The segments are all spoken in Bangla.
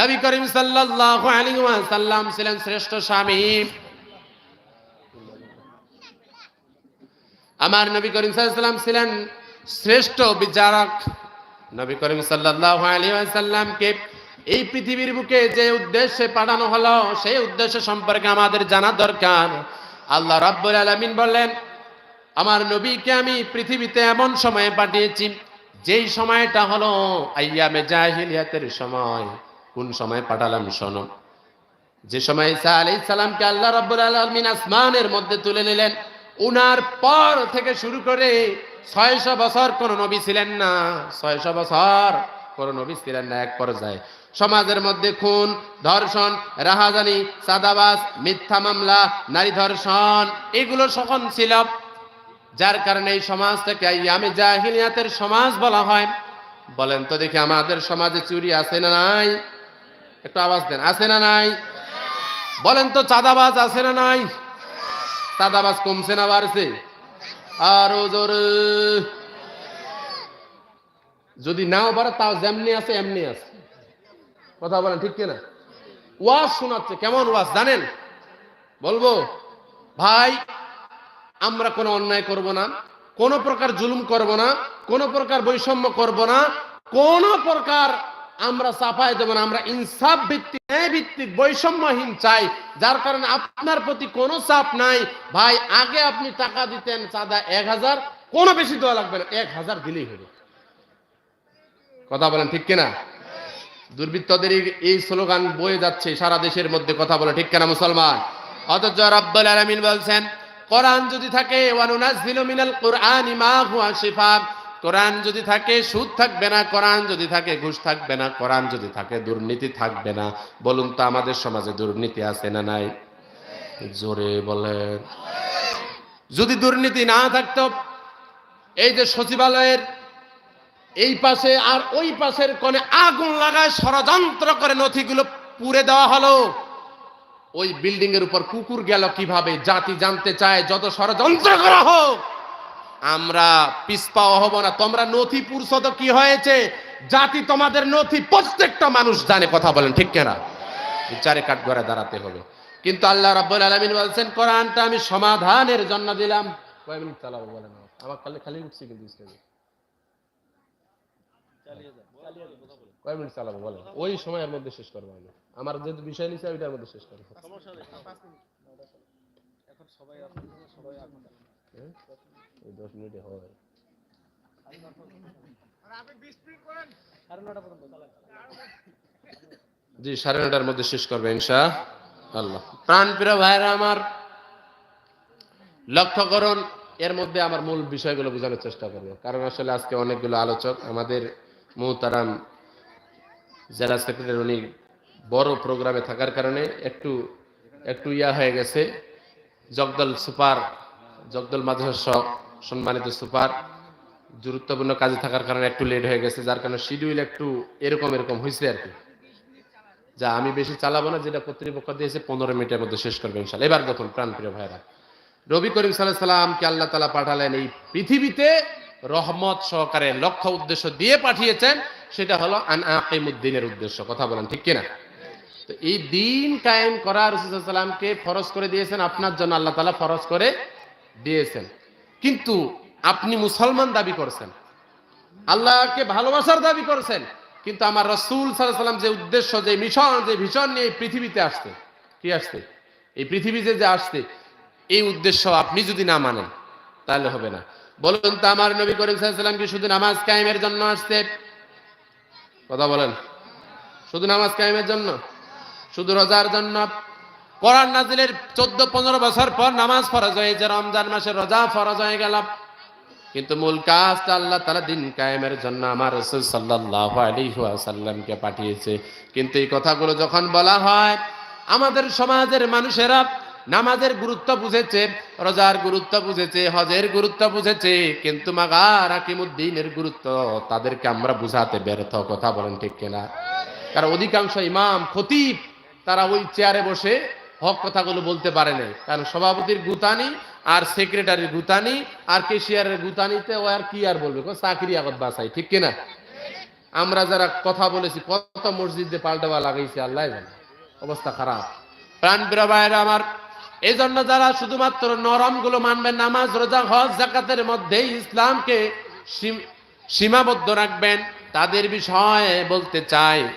নবী করিম সাল্লাল্লাহু আলাইহি ওয়াসাল্লাম ছিলেন শ্রেষ্ঠ স্বামী। আমার নবী করিম সাল্লাল্লাহু ছিলেন শ্রেষ্ঠ বিচারক। নবী করিম সাল্লাল্লাহু আলাইহি ওয়াসাল্লামকে এই পৃথিবীর বুকে যে উদ্দেশ্যে পাঠানো হলো, সেই উদ্দেশ্য সম্পর্কে আমাদের জানা দরকার। আল্লাহ রাব্বুল আলামিন বললেন, আমার নবীকে আমি পৃথিবীতে এমন সময়ে পাঠিয়েছি, যেই সময়টা হলো আইয়ামে জাহিলিয়াতের সময়। কোন সময় পাঠালাম শোনো। যে সময় ঈসা আলাইহিস সালামকে আল্লাহ রাব্বুল আলামিন আসমানের মধ্যে তুলে নিলেন, উনার পর থেকে শুরু করে ছয়শো বছর কোন নবী ছিলেন না, ছয়শো বছর কোন নবী ছিলেন না এক পর্যায়ে। সমাজের মধ্যে খুন, ধর্ষণ, রাহাজানি সাদাবাস মিথ্যা মামলা, নারী ধর্ষণ, এগুলো সকল ছিল। যার কারণে এই সমাজ থেকে আমি জাহিলিয়াতের সমাজ বলা হয়। বলেন তো দেখি আমাদের সমাজে চুরি আছে না নাই? একটু আওয়াজ দেন, আছে না নাই? বলেন তো চাঁদাবাজ আছে না নাই? চাঁদাবাজ কমছে না বাড়ছে? আরও জোরে। যদি নাও বাড়ে তাও যেমনি আছে, এমনি আছে। কথা বলেন, ঠিক কিনা? ওয়াজ শোনাচ্ছে, কেমন ওয়াজ, জানেন? বলব, ভাই, আমরা কোনো অন্যায় করব না, কোনো প্রকার জুলুম করব না, কোনো প্রকার বৈষম্য করব না, কোনো প্রকার আমরা চাপাই দেব না, আমরা ইনসাফ ভিত্তিক, ন্যায় ভিত্তিক, বৈষম্যহীন চাই। যার কারণে আপনার প্রতি কোনো চাপ নাই। ভাই, আগে আপনি টাকা দিতেন চাঁদা এক হাজার, কোনো বেশি দেওয়া লাগবে না, এক হাজার দিলেই হলো। কথা বলেন ঠিক কিনা? দুর্বৃত্তদের এই- স্লোগান বয়ে যাচ্ছে, সারা দেশের মধ্যে কথা বলে ঠিক কিনা মুসলমান? অথচ রব্বুল আলামিন বলছেন, কোরআন যদি থাকে ওয়ানুনাজ্জিলু মিনাল কুরআনি মা হুয়া শিফা। কোরআন যদি থাকে, সুদ থাকবে না, কোরআন যদি থাকে, ঘুষ থাকবে না, কোরআন যদি থাকে, দুর্নীতি থাকবে না। বলুন তো, আমাদের সমাজে দুর্নীতি আছে না নাই? জোরে বলেন। যদি দুর্নীতি না থাকতো, এই যে সচিবালয়ের এই পাশে আর ওই পাশের কোণে আগুন লাগায় ষড়যন্ত্র করে নথিগুলো পুড়ে দেওয়া হলো, ওই বিল্ডিং এর উপর কুকুর গেল কীভাবে? জাতি জানতে চায়, যত ষড়যন্ত্র করা হোক আমরা পিসপাওয়া হব না। তোমরা নথি পুরছো তো কি হয়েছে? জাতি তোমাদের নথি প্রত্যেকটা মানুষ জানে কথা বলেন ঠিক কেনা? বিচারে কাঠ ঘরে দাঁড়াতে হবে। কিন্তু আল্লাহ রাব্বুল আলামিন বলছেন কোরআনটা আমি সমাধানের জন্য দিলাম। কয় মিনিট চালাবো বলেন আমার খালি খালি উঠছি কিন্তু স্টেজে কয় মিনিট চালাবো বলেন ওই সময়ের মধ্যে শেষ করব আমি। আমার যেহেতু বিষয় নিচ্ছে ওইটার মধ্যে শেষ করব। হ্যাঁ? দশ মিনিটে হয়। জি, সাড়ে নটার মধ্যে শেষ করবে আল্লাহ। প্রাণ প্রিয় ভাইরা আমার, লক্ষ্য করুন, এর মধ্যে আমার মূল বিষয়গুলো বোঝানোর চেষ্টা করব। কারণ আসলে আজকে অনেকগুলো আলোচক, আমাদের মুহতারাম জেলা সেক্রেটারি, উনি বড় প্রোগ্রামে থাকার কারণে একটু একটু ইয়া হয়ে গেছে। জগদল সুপার জগদল মাদ্রাসা সম্মানিত সুপার, গুরুত্বপূর্ণ কাজে থাকার কারণে একটু লেট হয়ে গেছে, যার কারণে শিডিউল একটু এরকম এরকম হয়েছে আর কি। যা আমি বেশি চালাবো না, যেটা কর্তৃপক্ষ দিয়েছে, পনেরো মিনিটের মধ্যে শেষ করবে ইনশাল্লাহ এবার দেখুন, প্রাণপ্রিয় ভাইরা রবি করিম সাল্লাহ সাল্লামকে আল্লাহ তালা পাঠালেন এই পৃথিবীতে রহমত সহকারে লক্ষ্য উদ্দেশ্য দিয়ে পাঠিয়েছেন, সেটা হলো আন আকিমুদ্দিনের উদ্দেশ্য। কথা বলেন, ঠিক কিনা? তো এই দিন কায়েম করা রসুলামকে ফরজ করে দিয়েছেন, আপনার জন্য আল্লাহ তালা ফরজ করে দিয়েছেন। কিন্তু আপনি মুসলমান দাবি করছেন। আল্লাহকে ভালোবাসার দাবি করছেন। কিন্তু আমার রসুল সাল্লাহ সাল্লাম যে উদ্দেশ্য, যে মিশন, যে ভিশন নিয়ে এই পৃথিবীতে আসছে, কি আসতে এই পৃথিবীতে যে আসতে এই উদ্দেশ্য আপনি যদি না মানেন, তাহলে হবে না। বলুন তো, আমার নবী করিম সাল্লাম কি শুধু নামাজ কায়েমের জন্য আসতে কথা বলেন। শুধু নামাজ কায়েমের জন্য? শুধু রোজার জন্য? কোরআন নাজিলের চোদ্দ, পনেরো বছর পর নামাজ ফরজ হয়েছে, রমজান মাসে রোজা ফরজ হয়ে গেল কিন্তু মূল কাজটা আল্লাহ তালা দিন কায়েমের জন্য আমার রসুল সাল্লাহ আলিহাসাল্লামকে পাঠিয়েছে। কিন্তু এই কথাগুলো যখন বলা হয়, আমাদের সমাজের মানুষেরা নামাজের গুরুত্ব বুঝেছে, রোজার গুরুত্ব বুঝেছে, হজের গুরুত্ব বুঝেছে, কিন্তু মাগার আকিমুদ্দিনের গুরুত্ব তাদেরকে আমরা বুঝাতে ব্যর্থ, কথা বলেন ঠিক কিনা? কারণ অধিকাংশ ইমাম, খতিব, তারা ওই চেয়ারে বসে হক কথাগুলো বলতে পারে নাই। কারণ সভাপতির গুতানি আর সেক্রেটারির গুতানি আর কেশিয়ারের গুতানিতে ও আর কি আর বলবে? চাকরি আগত বাসাই ঠিক কিনা? আমরা যারা কথা বলেছি, কত মসজিদে পাল্টাবা লাগাইছে, আল্লাহ অবস্থা খারাপ। প্রাণ ভাইয়েরা আমার এই জন্য যারা শুধুমাত্র নরমগুলো মানবেন নামাজ, রোজা, হজ, জাকাতের মধ্যেই ইসলামকে সীম- সীমাবদ্ধ রাখবেন, তাদের বিষয়ে বলতে চাই।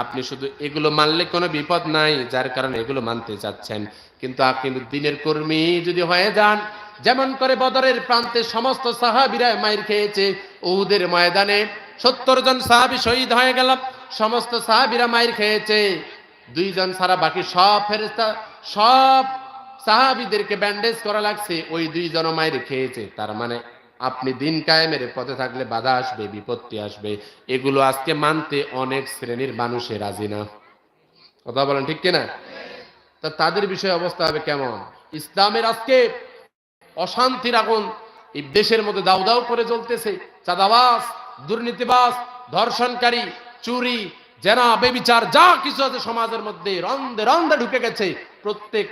আপনি শুধু এগুলো মানলে কোনো বিপদ নাই, যার কারণে এগুলো মানতে চাচ্ছেন। কিন্তু আপনি দিনের কর্মী যদি হয়ে যান, যেমন করে বদরের প্রান্তে সমস্ত সাহাবিরা মাইর খেয়েছে, উহুদের ময়দানে সত্তর জন সাহাবি শহীদ হয়ে গেল, সমস্ত সাহাবিরা মাইর খেয়েছে। দুইজন সারা বাকি সব ফেরেস্তা সব সাহাবিদেরকে ব্যান্ডেজ করা লাগছে, ওই দুইজন মাইর খেয়েছে। তার মানে আপনি দিন কায়েমের পথে থাকলে বাধা আসবে, বিপত্তি আসবে। এগুলো আজকে মানতে অনেক শ্রেণির মানুষের রাজি না। কথা বলেন ঠিক কিনা? তা তাদের বিষয়ে অবস্থা হবে কেমন? ইসলামের আজকে অশান্তির আগুন এই দেশের মধ্যে দাউ দাউ করে জ্বলতেছে চাঁদাবাস দুর্নীতিবাস ধর্ষণকারী, চুরি, জেনা, বেবিচার, যা কিছু আছে সমাজের মধ্যে রন্ধে রন্ধে ঢুকে গেছে। প্রত্যেক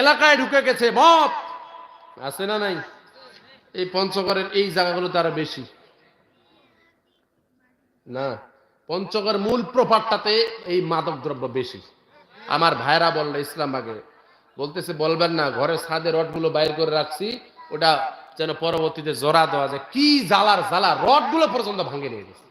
এলাকায় ঢুকে গেছে মত আছে না নাই? এই পঞ্চগড়ের এই জায়গাগুলো তারা বেশি। না পঞ্চগড় মূল প্রপারটাতে এই মাদক দ্রব্য বেশি। আমার ভাইরা বলল ইসলামবাগে বলতেছে, বলবেন না ঘরের ছাদে রডগুলো বাইর করে রাখছি, ওটা যেন পরবর্তীতে জোড়া দেওয়া যায়। কি জ্বালার জ্বালা, রডগুলো পর্যন্ত ভাঙে নিয়ে গেছে।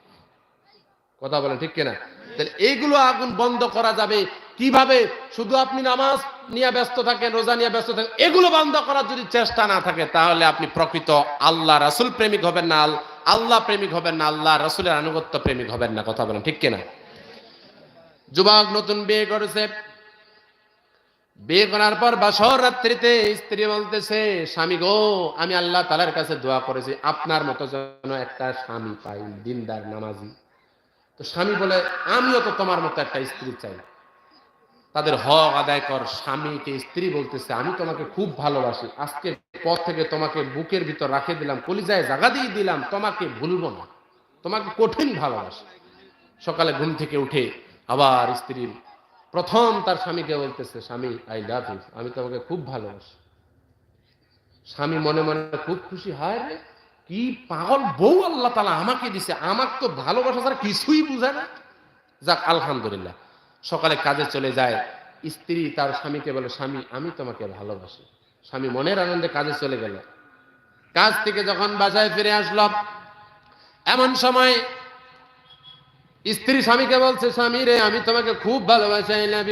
কথা বলেন ঠিক কিনা? তাহলে এইগুলো আগুন বন্ধ করা যাবে কীভাবে শুধু আপনি নামাজ নিয়ে ব্যস্ত থাকেন, রোজা নিয়ে ব্যস্ত থাকেন, এগুলো বন্ধ করার যদি চেষ্টা না থাকে, তাহলে আপনি প্রকৃত আল্লাহ রাসুল প্রেমিক হবেন না, আল্লাহ প্রেমিক হবেন না আল্লাহ রাসুলের আনুগত্য প্রেমিক হবেন না, কথা বলেন ঠিক কিনা? যুবক নতুন বিয়ে করেছে। বিয়ে করার পর বাসর রাত্রিতে স্ত্রী বলতেছে, স্বামী গো, আমি আল্লাহ তালার কাছে দোয়া করেছি, আপনার মতো যেন একটা স্বামী পাই, দিনদার, নামাজি। তো স্বামী বলে, আমিও তো তোমার মতো একটা স্ত্রী চাই। তাদের হক আদায় কর, স্বামীকে, স্ত্রী বলতেছে, আমি তোমাকে খুব ভালোবাসি। আজকে পর থেকে তোমাকে বুকের ভিতর রাখে দিলাম, কলিজায় জাগা দিয়ে দিলাম, তোমাকে ভুলবো না। তোমাকে কঠিন ভালোবাসি। সকালে ঘুম থেকে উঠে আবার স্ত্রীর প্রথম তার স্বামীকে বলতেছে, স্বামী আই লাভ ইউ আমি তোমাকে খুব ভালোবাসি। স্বামী মনে মনে খুব খুশি, হায় রে, কি পাগল বউ আল্লাহ তালা আমাকে দিছে। আমাকে তো ভালোবাসা ছাড়া কিছুই বুঝে না। যাক, আলহামদুলিল্লাহ। সকালে কাজে চলে যায়, স্ত্রী তার স্বামীকে বলে, স্বামী, আমি তোমাকে ভালোবাসি। স্বামী মনের আনন্দে কাজে চলে গেল। কাজ থেকে যখন বাসায় ফিরে আসলাম এমন সময় স্ত্রী স্বামীকে বলছে, স্বামী রে, আমি তোমাকে খুব ভালোবাসি আই লাভ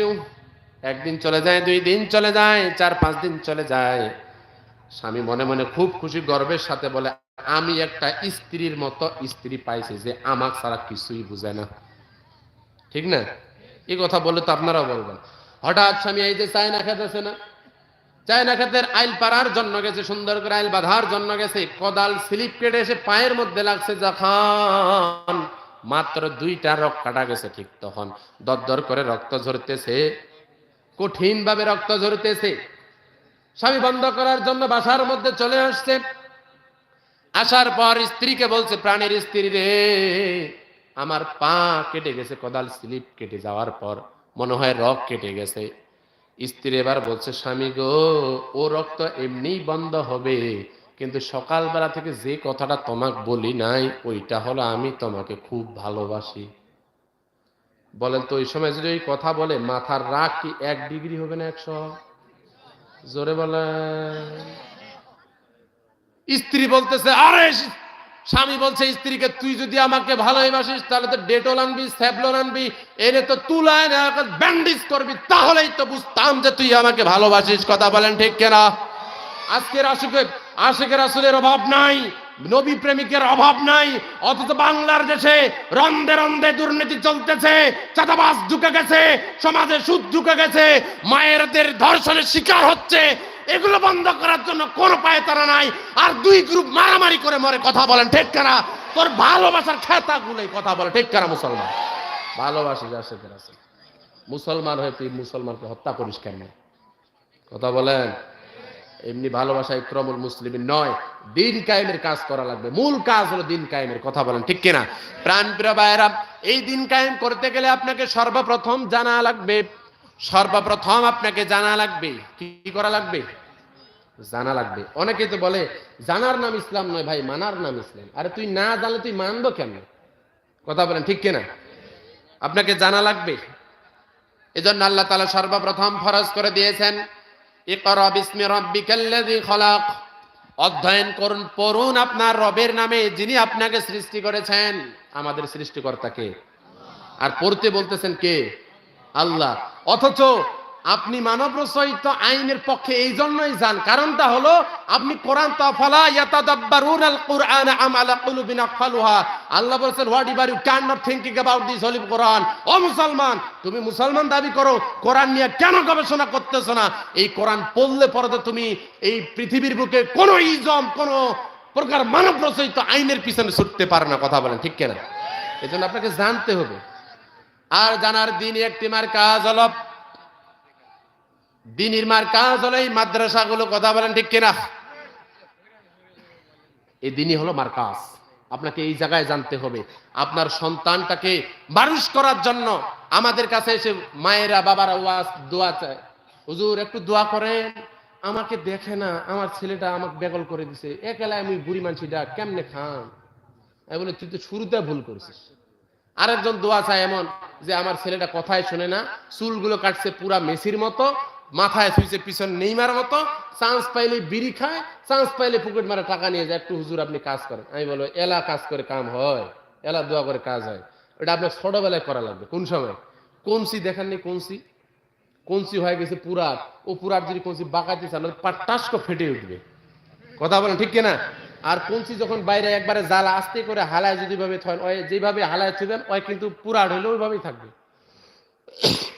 একদিন চলে যায়, দুই দিন চলে যায়, চার, পাঁচ দিন চলে যায়। স্বামী মনে মনে খুব খুশি, গর্বের সাথে বলে, আমি একটা স্ত্রীর মতো স্ত্রী পাইছি যে আমার ছাড়া কিছুই বুঝে না। ঠিক না? এই কথা বললে তো আপনারাও বলবেন। হঠাৎ স্বামী এই যে চায়না খেতেছে না, চায়না খেতের আইল পাড়ার জন্য গেছে, সুন্দর করে আইল বাঁধার জন্য গেছে, কদাল স্লিপ কেটে এসে পায়ের মধ্যে লাগছে যখন মাত্র দুইটা রক কাটা গেছে ঠিক তখন। দরদর করে রক্ত ঝরতেছে কঠিন ভাবে রক্ত ঝরতেছে। স্বামী বন্ধ করার জন্য বাসার মধ্যে চলে আসছে। আসার পর স্ত্রীকে বলছে, প্রাণের স্ত্রী রে আমার পা কেটে গেছে, কোদাল স্লিপ কেটে যাওয়ার পর। মনে হয় রক কেটে গেছে। স্ত্রী এবার বলছে, স্বামী গো, ও রক্ত এমনিই বন্ধ হবে, কিন্তু সকালবেলা থেকে যে কথাটা তোমাকে বলি নাই, ওইটা হলো আমি তোমাকে খুব ভালোবাসি। বলেন তো, ওই সময় যদি ওই কথা বলে, মাথার রাগ কি এক ডিগ্রি হবে না একশো? জোরে বলেন। স্ত্রী বলতেছে, আরে স্বামী বলছে, স্ত্রীকে তুই যদি আমাকে ভালোবাসিস, তাহলে তো ডেটল আনবি, স্যাবলন আনবি, এনে তো তুলায় না ব্যান্ডেজ করবি, তাহলেই তো বুঝতাম যে তুই আমাকে ভালোবাসিস। কথা বলেন ঠিক কেনা? আজকের আশুকে আশেকের আসলের অভাব নাই, নবী প্রেমিকের অভাব নাই, অথচ বাংলার দেশে রন্ধে রন্ধে দুর্নীতি চলতেছে চাঁদাবাস ঢুকে গেছে, সমাজে সুদ ঢুকে গেছে মায়েরদের ধর্ষণের শিকার হচ্ছে এগুলো বন্ধ করার জন্য কোনো পায়ে তারা নাই। আর দুই গ্রুপ মারামারি করে মরে কথা বলেন, ঠিক কেনা? তোর ভালোবাসার খেতা গুলোই কথা বলে, ঠিক কেনা মুসলমান? ভালোবাসি মুসলমান হয়ে তুই মুসলমানকে হত্যা করিস কেন? কথা বলেন। এমনি ভালোবাসা ইক্রমুল মুসলিম নয়, দিন কায়েমের কাজ করা লাগবে। মূল কাজ হলো দিন কায়েমের, কথা বলেন, ঠিক কিনা? প্রাণ প্রিয় ভাইয়েরা, এই দিন কায়েম করতে গেলে আপনাকে সর্বপ্রথম জানা লাগবে সর্বপ্রথম আপনাকে জানা লাগবে। কি করা লাগবে? জানা লাগবে। অনেকে তো বলে, জানার নাম ইসলাম নয় ভাই, মানার নাম ইসলাম। আরে তুই না জানলে তুই মানবো কেন কথা বলেন, ঠিক কিনা? আপনাকে জানা লাগবে। এজন্য আল্লাহ তালা সর্বপ্রথম ফরজ করে দিয়েছেন অধ্যয়ন করুন, পড়ুন আপনার রবের নামে, যিনি আপনাকে সৃষ্টি করেছেন। আমাদের সৃষ্টিকর্তাকে আর পড়তে বলতেছেন কে? আল্লাহ। অথচ আপনি মানব রচয়িত আইনের পক্ষে এই জন্যই যান। কারণটা হলো, আপনি কোরআন তাফালা ইয়াতাদাব্বারুন কুরআন আম আলা কুলুবিন আকফালুহা আল্লাহ বলেছেন what you can not thinking about this holy Quran ও মুসলমান, তুমি মুসলমান দাবি করো, কোরআন নিয়ে কেন গবেষণা করতেছো না? এই কোরআন পড়লে পরে তো তুমি এই পৃথিবীর বুকে কোনো ইজম, কোনো প্রকার মানব রচয়িত আইনের পিছনে ছুটতে পারে না। কথা বলেন, ঠিক কেনা? এজন্য আপনাকে জানতে হবে আর জানার দিন একটি মার কাজ হলো দিনের মার কাজ হলো এই মাদ্রাসাগুলো কথা বলেন ঠিক কিনা? এই দিনই হলো মার কাজ আপনাকে এই জায়গায় জানতে হবে, আপনার সন্তানটাকে মানুষ করার জন্য আমাদের কাছে এসে মায়েরা, বাবারা ওয়াজ, দোয়া চায়। হুজুর, একটু দোয়া করেন। আমাকে দেখে না, আমার ছেলেটা আমাকে বেগল করে দিছে। একেলায় আমি বুড়ি মানছিটা কেমনে খান আমি বলে, তুই তো শুরুতে ভুল করেছিস। আরেকজন দোয়া চায় এমন যে আমার ছেলেটা কথাই শোনে না, চুলগুলো কাটছে পুরা মেসির মতো, মাথায় শুয়েছে পিছন নেইমার মতো চান্স পাইলে বিড়ি খায় চান্স পাইলে পুকুট মারা টাকা নিয়ে যায়, একটু হুজুর আপনি কাজ করেন। আমি বলব, এলা কাজ করে কাম হয়, এলা দোয়া করে কাজ হয়। এটা আপনার ছোটবেলায় করা লাগবে। কোন সময়? কনসি দেখেননি কনসি? কনসি হয়ে গেছে পুরাত ও পুরাত যদি কনসি বাঁকাতে চান পাটাস ফেটে উঠবে। কথা বলেন ঠিক কিনা? আর কঞ্চি যখন বাইরে একবারে জাল আস্তে করে হালায় যদি ভাবে থন ওই যেভাবে হালায় ছিলেন ওই কিন্তু পুরা হইলে ওইভাবেই থাকবে।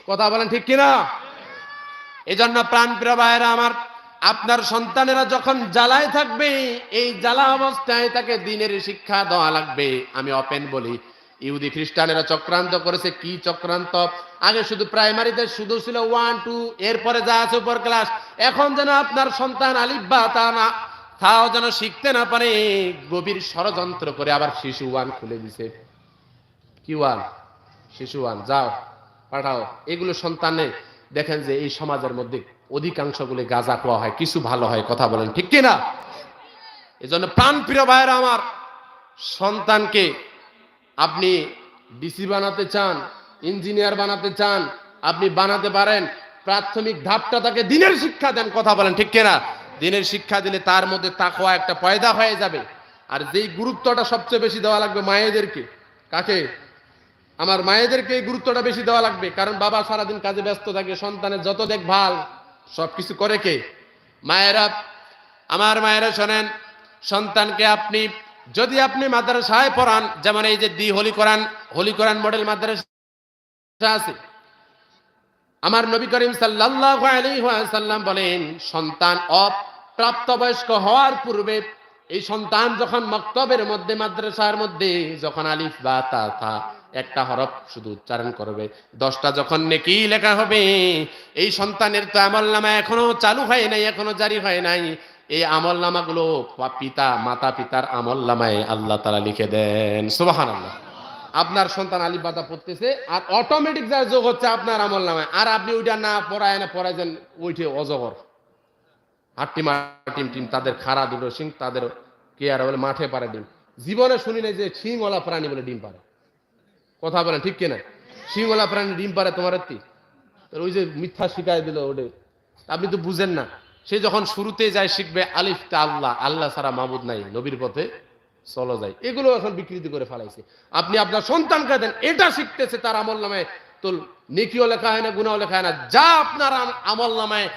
কথা বলেন ঠিক কিনা? এই জন্য প্রাণ প্রিয় আমার, আপনার সন্তানেরা যখন জ্বালায় থাকবে, এই জ্বালা অবস্থায় তাকে দিনের শিক্ষা দেওয়া লাগবে। আমি ওপেন বলি, ইহুদি খ্রিস্টানেরা চক্রান্ত করেছে, কি চক্রান্ত? আগে শুধু প্রাইমারিতে শুধু ছিল ওয়ান টু এরপরে যা আছে উপর ক্লাস এখন যেন আপনার সন্তান আলিফ বা তা না তাও যেন শিখতে না পারে, গভীর ষড়যন্ত্র করে আবার শিশু ওয়ান খুলে দিছে। কি ওয়ান? শিশু ওয়ান, যাও, পাঠাও। এগুলো সন্তানে দেখেন যে এই সমাজের মধ্যে অধিকাংশগুলো গাঁজা খাওয়া হয়, কিছু ভালো হয়, কথা বলেন, ঠিক কিনা? এই জন্য প্রাণ প্রিয় ভাইয়েরা আমার, সন্তানকে আপনি ডিসি বানাতে চান, ইঞ্জিনিয়ার বানাতে চান, আপনি বানাতে পারেন, প্রাথমিক ধাপটা তাকে দিনের শিক্ষা দেন, কথা বলেন, ঠিক কিনা? দিনের শিক্ষা দিলে তার মধ্যে তাকওয়া একটা পয়দা হয়ে যাবে। আর যেই গুরুত্বটা সবচেয়ে বেশি দেওয়া লাগবে মায়েদেরকে, কাকে? আমার মায়েদেরকে এই গুরুত্বটা বেশি দেওয়া লাগবে, কারণ বাবা সারাদিন কাজে ব্যস্ত থাকে, সন্তানের যত দেখভাল, সবকিছু করে কে? মায়েরা, আমার মায়েরা শোনেন, সন্তানকে আপনি, যদি আপনি মাদ্রাসায় পড়ান, যেমন এই যে the holy Quran holy Quran model মাদ্রাসা আছে আমার নবী করিম আলাইহি বলেন, সন্তান অপ্রাপ্তবয়স্ক হওয়ার পূর্বে এই সন্তান যখন মক্তবের মধ্যে, মাদ্রাসার মধ্যে, যখন আলিফ বা তা একটা হরফ শুধু উচ্চারণ করবে, দশটা যখন নেকি লেখা হবে, এই সন্তানের তো আমল নামা এখনও চালু হয় নাই, এখনও জারি হয় নাই। এই আমল নামাগুলো পিতা মাতা পিতার আমল নামায় আল্লাহ তালা লিখে দেন। সুবাহান আল্লাহ আপনার সন্তান আলিফ বাতা পড়তেছে, আর অটোমেটিক যা যোগ হচ্ছে আপনার আমল নামায় আর আপনি ওইটা না পড়ায় না পড়াইছেন, ওইটে অজগর। হাট্টিমা টিম টিম, তাদের খাড়া দুটো সিং তাদের কে আর বলে মাঠে পারে ডিম। জীবনে শুনি নাই যে শিংওয়ালা প্রাণী বলে ডিম পারে কথা বলেন, ঠিক কিনা? শিংওয়ালা প্রাণী ডিম পারে তোমার এত্তি ওই যে মিথ্যা শিখাই দিল ওটা। আপনি তো বুঝেন না। সে যখন শুরুতে যায় শিখবে আলিফ তা আল্লাহ আল্লাহ সারা মাহমুদ নাই নবীর পথে। চলো যায় এগুলো এখন বিকৃতি করে ফেলাইছে। আপনি আপনার সন্তানকে দেন, এটা শিখতেছে তার আমল নামে। তো নেকিও লেখা হয় না গুণাও লেখা হয় না। যা আপনার আমল নামায়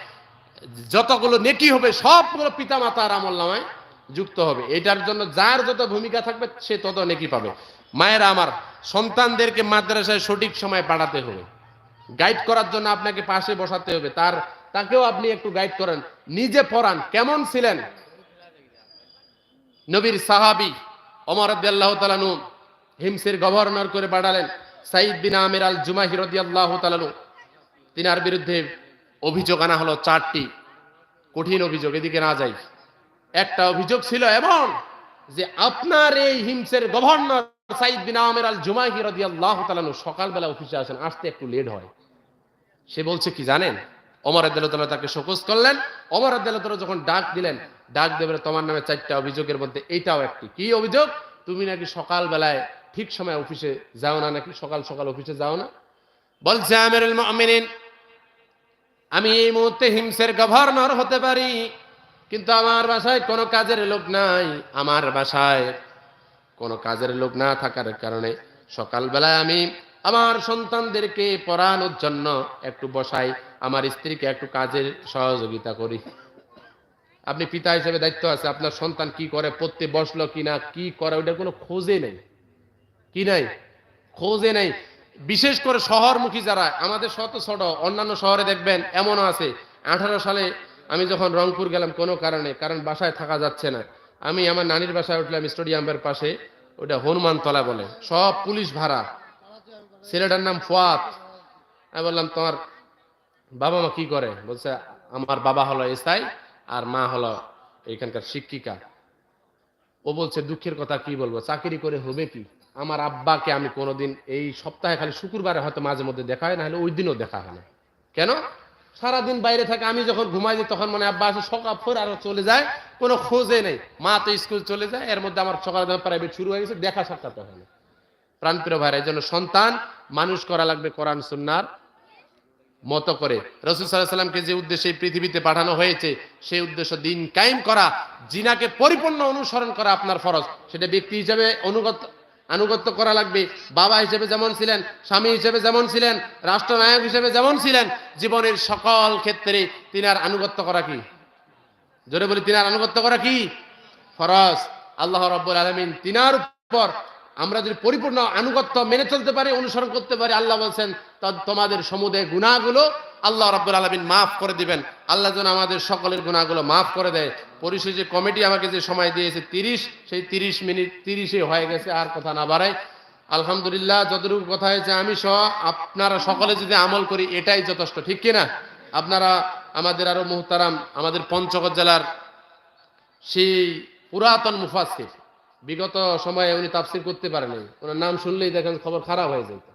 যতগুলো নেকি হবে, সবগুলো পিতা মাতার আমল নামায় যুক্ত হবে। এটার জন্য যার যত ভূমিকা থাকবে, সে তত নেকি পাবে। মায়েরা আমার, সন্তানদেরকে মাদ্রাসায় সঠিক সময় পাঠাতে হবে। গাইড করার জন্য আপনাকে পাশে বসাতে হবে। তার তাকেও আপনি একটু গাইড করেন। নিজে পড়ান, কেমন ছিলেন? নবীর সাহাবি ওমর আল্লাহ তালানু হিমসের গভর্নর করে পাঠালেন সাইদ বিন আমির আল জুমাহি রদিয়াল্লাহ তালানু তিনার বিরুদ্ধে অভিযোগ আনা হলো চারটি কঠিন অভিযোগ, এদিকে না যাই। একটা অভিযোগ ছিল এমন যে আপনার এই হিমসের গভর্নর সাইদ বিন আমির আল জুমাহি রদিয়াল্লাহ তালানু সকালবেলা অফিসে আসেন, আসতে একটু লেট হয়। সে বলছে কি জানেন? অমর আদালত তাকে শোকজ করলেন অমর আদালত যখন ডাক দিলেন ডাক দেবে তোমার নামে চারটা অভিযোগের মধ্যে এইটাও একটি। কি অভিযোগ? তুমি নাকি সকাল বেলায় ঠিক সময় অফিসে যাও না, নাকি সকাল সকাল অফিসে যাও না? বলছে মুমিনিন, আমি এই মুহূর্তে হিমসের গভর্নর হতে পারি, কিন্তু আমার বাসায় কোনো কাজের লোক নাই, আমার বাসায় কোনো কাজের লোক না থাকার কারণে সকালবেলায় আমি আমার সন্তানদেরকে পড়ানোর জন্য একটু বসাই, আমার স্ত্রীকে একটু কাজের সহযোগিতা করি। আপনি পিতা হিসেবে দায়িত্ব আছে, আপনার সন্তান কি করে, পড়তে বসল কিনা, কি করে, ওইটার কোনো খোঁজে নেই। কি নাই? খোঁজে নেই। বিশেষ করে শহরমুখী যারা, আমাদের শত ছোট অন্যান্য শহরে দেখবেন, এমনও আছে। আঠারো সালে আমি যখন রংপুর গেলাম কোনো কারণে, কারণ বাসায় থাকা যাচ্ছে না, আমি আমার নানির বাসায় উঠলাম স্টেডিয়ামের পাশে ওটা হনুমান তলা বলে। সব পুলিশ ভাড়া। ছেলেটার নাম ফুয়াত আমি বললাম, তোমার বাবা মা কি করে? বলছে, আমার বাবা হলো এসআই। আর মা হলো এখানকার শিক্ষিকা। ও বলছে, দুঃখের কথা কি বলব? চাকরি করে হবে কি? আমার আব্বাকে আমি কোনোদিন এই সপ্তাহে খালি শুক্রবারে হয়তো মাঝে মধ্যে দেখা হয়, না হলে ওই দিনও দেখা হয় না। কেন? সারাদিন বাইরে থাকে, আমি যখন ঘুমাই যাই তখন মানে আব্বা আসে, সকাল ফোর আরও চলে যায়, কোনো খোঁজে নেই। মা তো স্কুল চলে যায়, এর মধ্যে আমার সকাল প্রাইভেট শুরু হয়ে গেছে, দেখা সাক্ষাৎ হয় না। প্রাণপ্রিয় ভাইরা, এই জন্য সন্তান মানুষ করা লাগবে কোরআন, সুন্নার। মতো করে। রসুল সাল্লাহ সাল্লামকে যে উদ্দেশ্যে পৃথিবীতে পাঠানো হয়েছে, সেই উদ্দেশ্য দিন কায়েম করা, জিনাকে পরিপূর্ণ অনুসরণ করা আপনার ফরজ। সেটা ব্যক্তি হিসেবে অনুগত, আনুগত্য করা লাগবে। বাবা হিসেবে যেমন ছিলেন, স্বামী হিসেবে যেমন ছিলেন, রাষ্ট্রনায়ক হিসেবে যেমন ছিলেন, জীবনের সকল ক্ষেত্রে তিনার আনুগত্য করা কি? জোরে বলি, তিনার আনুগত্য করা কি? ফরজ। আল্লাহ রব্বুল আলমিন তিনার উপর আমরা যদি পরিপূর্ণ আনুগত্য মেনে চলতে পারি, অনুসরণ করতে পারি, আল্লাহ বলছেন তোমাদের সমুদয় গুণাগুলো আল্লাহ রব্বুল আলমিন মাফ করে দিবেন। আল্লাহ যেন আমাদের সকলের গুণাগুলো মাফ করে দেয়। পরিশেষে কমিটি আমাকে যে সময় দিয়েছে, তিরিশ, সেই তিরিশ মিনিট, তিরিশে হয়ে গেছে, আর কথা না বাড়াই আলহামদুলিল্লাহ, যতটুকু কথা হয়েছে আমি সহ, আপনারা সকলে যদি আমল করি, এটাই যথেষ্ট, ঠিক কিনা? আপনারা, আমাদের আরও মুহতারাম, আমাদের পঞ্চগড় জেলার সেই পুরাতন মুফাসির বিগত সময়ে উনি তাফসির করতে পারেনি। ওনার নাম শুনলেই দেখেন খবর খারাপ হয়ে যেত।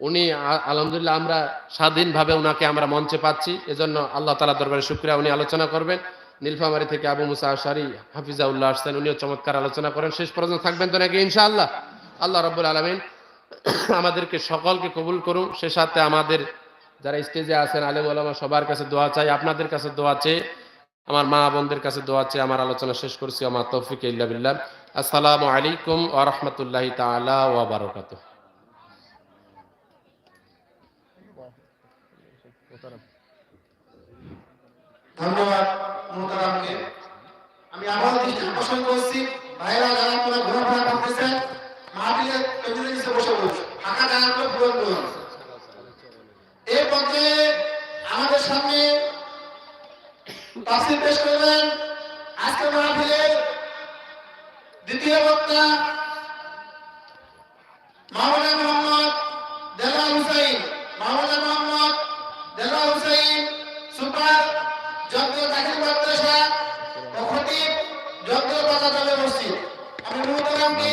উনি আলহামদুলিল্লাহ আমরা স্বাধীনভাবে ওনাকে আমরা মঞ্চে পাচ্ছি। এজন্য আল্লাহ তালা দরবারে শুক্রিয়া। উনি আলোচনা করবেন। নীলফামারি থেকে আবু মুসা আশারি হাফিজাউল্লাহ আসছেন। উনিও চমৎকার আলোচনা করেন। শেষ পর্যন্ত থাকবেন তো নাকি? ইনশাআল্লাহ। আল্লাহ রব্বুল আলমিন আমাদেরকে সকলকে কবুল করুন সে সাথে আমাদের যারা স্টেজে আছেন, আলেম আলমা সবার কাছে দোয়া চাই। আপনাদের কাছে দোয়া চেয়ে, আমার মা বোনদের কাছে দোয়া চেয়ে আমার আলোচনা শেষ করছি। আমার তৌফিক ইল্লা বিল্লাহ। আসসালামু আলাইকুম ওয়া রাহমাতুল্লাহি তাআলা ওয়া বারাকাতুহু। ধন্যবাদ আমি ভাইরা আমাদের সামনে পেশ করবেন আজকে মাহফিলের দ্বিতীয় বক্তা মাওলানা মোহাম্মদ দেলাল হুসাইন, মাওলানা মোহাম্মদ দেলাল হুসাইন, সুপার যজ্ঞ দাখিল মাদ্রাসা ও খতিব যজ্ঞ বাজার মসজিদ। আমি মুহতারামকে